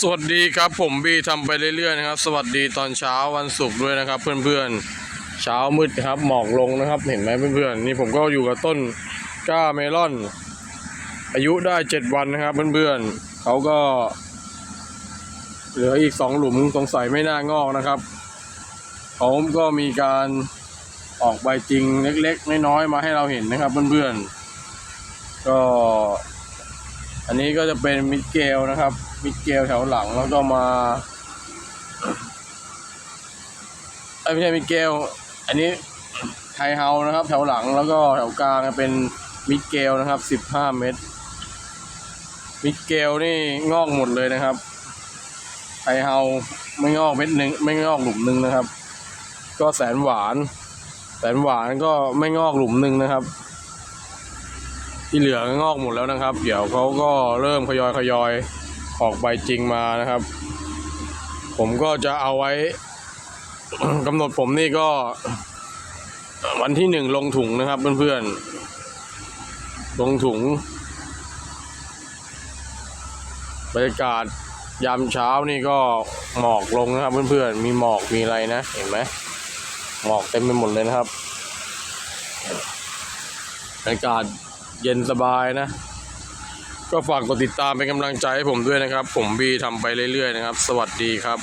สวัสดีครับผมบีทำไปเรื่อยๆนะครับ สวัสดีตอนเช้าวันศุกร์ด้วยนะครับ เพื่อนๆ เช้ามืดครับหมอกลงนะครับ เห็นไหมเพื่อนๆนี่ผมก็อยู่กับต้นก้าเมลอน อายุได้เจ็ดวันนะครับ เพื่อนๆเขาก็ เหลืออีกสองหลุมสงสัยไม่น่างอกนะครับเขาก็มีการออกใบจริงเล็กๆน้อยๆมาให้เราเห็นนะครับ เพื่อนๆก็ อันนี้ก็จะเป็นมิดเกลนะครับ มิดเกลแถวหลังแล้วก็มาเอ้ไม่ใช่มิดเกล อันนี้ไทเฮานะครับ แถวหลังแล้วก็แถวกลางเป็นมิดเกลนะครับสิบห้าเมตร มิดเกลนี่งอกหมดเลยนะครับไทเฮาไม่งอกเม็ดหนึ่งไม่งอกหลุมหนึ่งนะครับ ก็แสนหวาน แสนหวานก็ไม่งอกหลุมหนึ่งนะครับ ที่เหลืองอกหมดแล้วนะครับ เดี๋ยวเขาก็เริ่มขยอยขยอยออกใบจริงมานะครับ ผมก็จะเอาไว้กำหนดผมนี่ก็ วันที่หนึ่งลงถุงนะครับเพื่อนๆลงถุงบรรยากาศยามเช้านี่ก็หมอกลงนะครับเพื่อนๆ มีหมอกมีอะไรนะ เห็นไหมหมอกเต็มไปหมดเลยนะครับบรรยากาศ เย็นสบายนะ ก็ฝากกดติดตามเป็นกำลังใจให้ผมด้วยนะครับ ผมบีทำไปเรื่อยๆนะครับ สวัสดีครับ